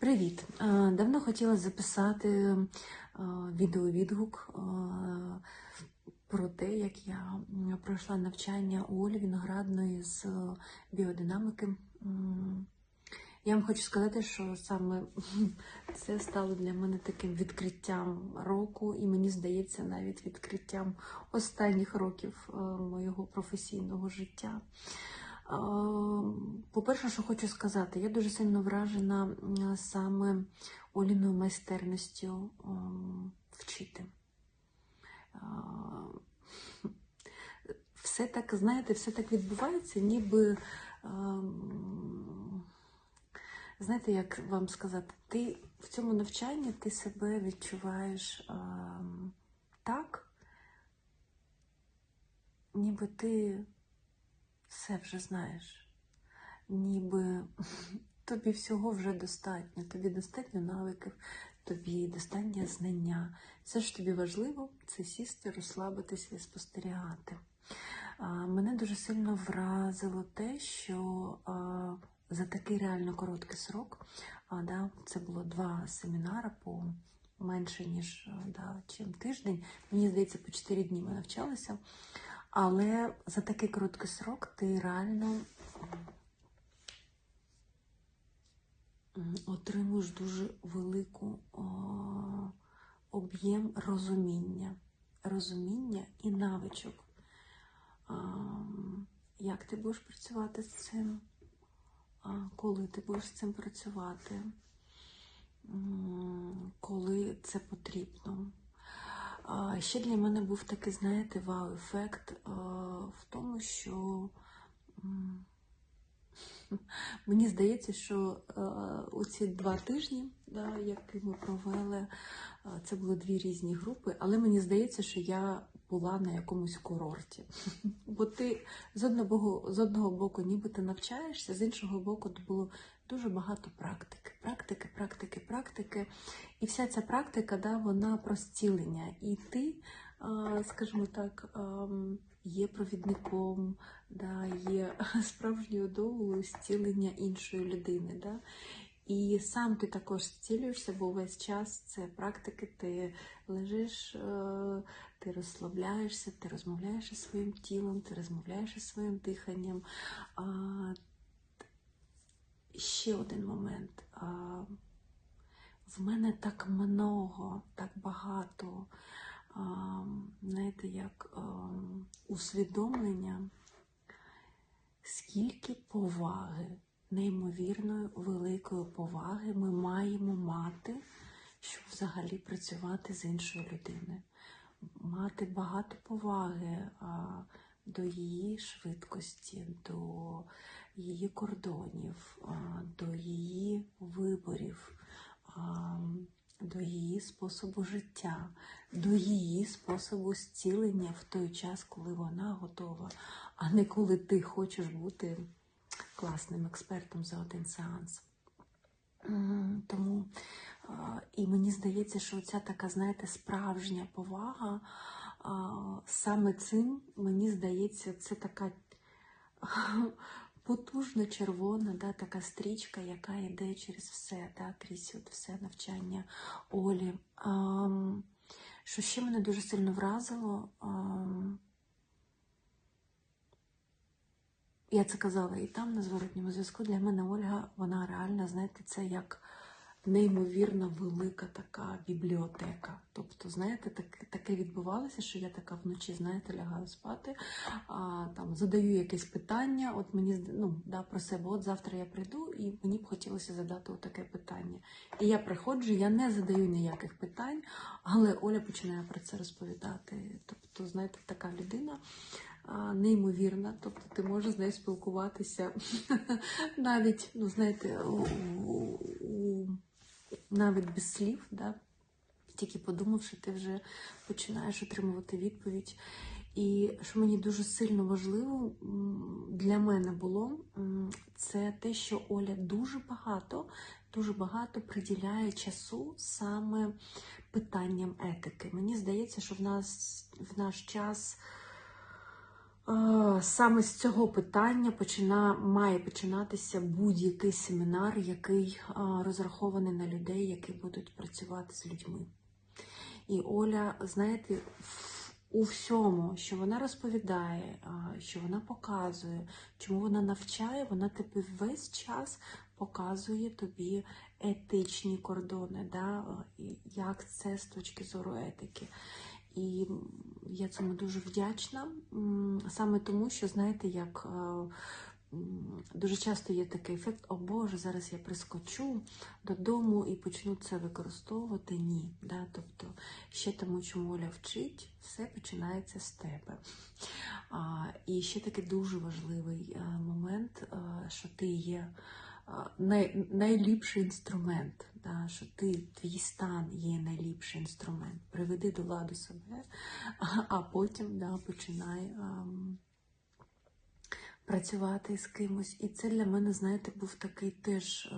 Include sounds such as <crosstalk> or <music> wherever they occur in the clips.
Привіт! Е, Давно хотіла записати е, відеовідгук е, про те, як я пройшла навчання у Олі Віноградної з біодинамики. М, Я вам хочу сказати, що саме <laughs> це стало для мене таким відкриттям року, і мені здається, навіть відкриттям останніх років моєго професійного життя. По-перше, що хочу сказати, я дуже сильно вражена саме Оліною майстерністю вчити. Все так, знаєте, все так відбувається, ніби. Знаєте, як вам сказати, ти в цьому навчанні ти себе відчуваєш так, ніби ти все вже знаєш, ніби <laughs> тобі всього вже достатньо, тобі достатньо навиків, тобі достатньо знання. Все ж тобі важливо це сісти, розслабитися і спостерігати. Мене дуже сильно вразило те, що за такий реально короткий срок, да, це було два семінари по менше, ніж да, чим тиждень. Мені здається, по 4 дні ми навчалися. Але за такий короткий срок ти реально отримуєш дуже велику об'єм розуміння, розуміння і навичок. Як ти будеш працювати з цим? Коли ти будеш з цим працювати? Коли це потрібно? Ще для мене був такий, знаєте, вау-ефект в тому, що <laughs> мені здається, що а, у ці два тижні, да, які ми провели, це були дві різні групи, але мені здається, що я була на якомусь курорті. <laughs> Бо ти з одного, з одного боку ніби ти навчаєшся, з іншого боку, тут було дуже багато практики. Практики, практики, практики. І вся ця практика, да, вона про зцілення. І ти, скажімо так, є провідником, да, є <laughs> справжньою довгою зцілення іншої людини. Да? І сам ти також зцілюєшся, бо весь час це практики, ти лежиш, е, ти розслабляєшся, ти розмовляєш із своїм тілом, ти розмовляєш із своїм диханням. А, Ще один момент. А, В мене так много, так багато, а, знаєте, як а, усвідомлення, скільки поваги, неймовірної великої поваги ми маємо мати, щоб взагалі працювати з іншою людиною. Мати багато поваги до її швидкості, до її кордонів, до її виборів, до її способу життя, до її способу зцілення в той час, коли вона готова, а не коли ти хочеш бути класним експертом за один сеанс. Тому і мені здається, що ця така, знаєте, справжня повага, саме цим, мені здається, це така потужна червона, да, така стрічка, яка йде через все, да, крізь от все навчання Олі. Що ще мене дуже сильно вразило, я це казала і там на зворотньому зв'язку. Для мене Ольга, вона реально, знаєте, це як неймовірно велика така бібліотека. Тобто, знаєте, так, таке відбувалося, що я така вночі, знаєте, лягаю спати, а, там задаю якесь питання. От мені ну, да, про себе, от завтра я прийду, і мені б хотілося задати таке питання. І я приходжу, я не задаю ніяких питань, але Оля починає про це розповідати. Тобто, знаєте, така людина неймовірна, тобто ти можеш з нею спілкуватися <laughs> навіть, ну знаєте, у, у- у- навіть без слів, да? тільки подумавши, ти вже починаєш отримувати відповідь. І що мені дуже сильно важливо для мене було, це те, що Оля дуже багато, дуже багато приділяє часу саме питанням етики. Мені здається, що в нас в наш час Саме з цього питання почина, має починатися будь-який семінар, який розрахований на людей, які будуть працювати з людьми. І Оля, знаєте, у всьому, що вона розповідає, що вона показує, чому вона навчає, вона тобі весь час показує тобі етичні кордони, да? як це з точки зору етики. І я цьому дуже вдячна. Саме тому, що знаєте, як е, дуже часто є такий ефект: о Боже, зараз я прискочу додому і почну це використовувати. Ні. Да? Тобто, ще тому, чому Оля вчить, все починається з тебе. І ще такий дуже важливий е, момент, е, що ти є най, найліпший інструмент, да, що ти, твій стан є найліпший інструмент. Приведи до ладу себе, <laughs> а, а потім да, починай. ем, Працювати з кимось, і це для мене, знаєте, був такий теж е,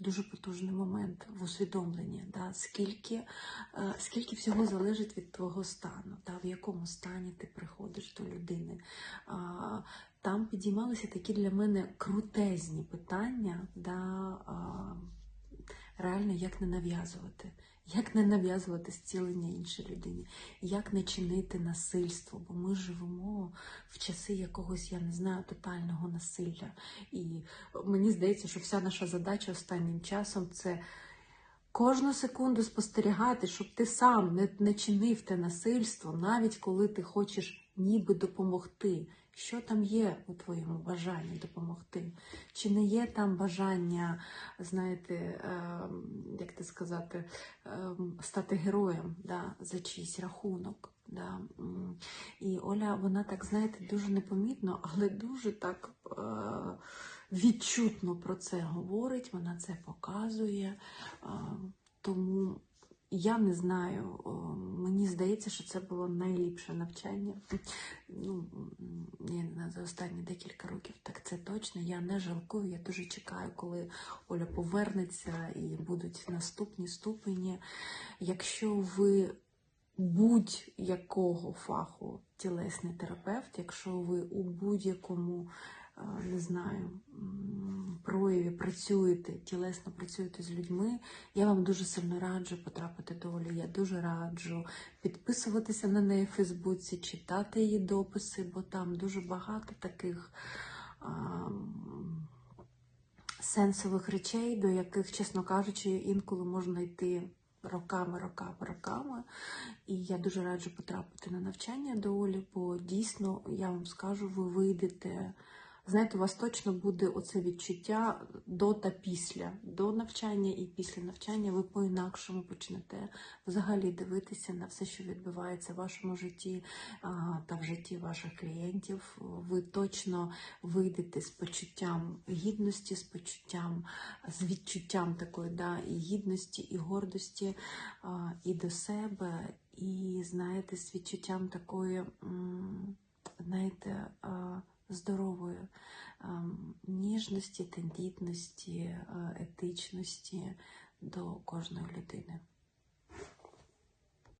дуже потужний момент в усвідомленні, да? скільки, е, скільки всього залежить від твого стану, да? в якому стані ти приходиш до людини. Там підіймалися такі для мене крутезні питання, да? реально як не нав'язувати. Як не нав'язувати зцілення іншій людині, як не чинити насильство, бо ми живемо в часи якогось, я не знаю, тотального насилля. І мені здається, що вся наша задача останнім часом це кожну секунду спостерігати, щоб ти сам не, не чинив те насильство, навіть коли ти хочеш ніби допомогти. Що там є у твоєму бажанні допомогти? Чи не є там бажання, знаєте, ем, як це сказати, ем, стати героєм да, за чийсь рахунок? Да? І Оля, вона так, знаєте, дуже непомітно, але дуже так е, відчутно про це говорить, вона це показує. Е, тому я не знаю, мені здається, що це було найліпше навчання. Ну, за останні декілька років, так це точно. Я не жалкую, я дуже чекаю, коли Оля повернеться і будуть наступні ступені. Якщо ви будь-якого фаху тілесний терапевт, якщо ви у будь-якому не знаю, прояві працюєте, тілесно працюєте з людьми, я вам дуже сильно раджу потрапити до Олі. Я дуже раджу підписуватися на неї в Фейсбуці, читати її дописи, бо там дуже багато таких. Сенсових речей, до яких, чесно кажучи, інколи можна йти роками, роками, роками. І я дуже раджу потрапити на навчання до Олі, бо дійсно, я вам скажу, ви вийдете. Знаєте, у вас точно буде оце відчуття до та після, до навчання і після навчання ви по-інакшому почнете взагалі дивитися на все, що відбувається в вашому житті та в житті ваших клієнтів. Ви точно вийдете з почуттям гідності, з почуттям, з відчуттям такої да, і гідності, і гордості і до себе, і знаєте, з відчуттям такої, знаєте, здорової ем, ніжності, тендітності, е, етичності до кожної людини.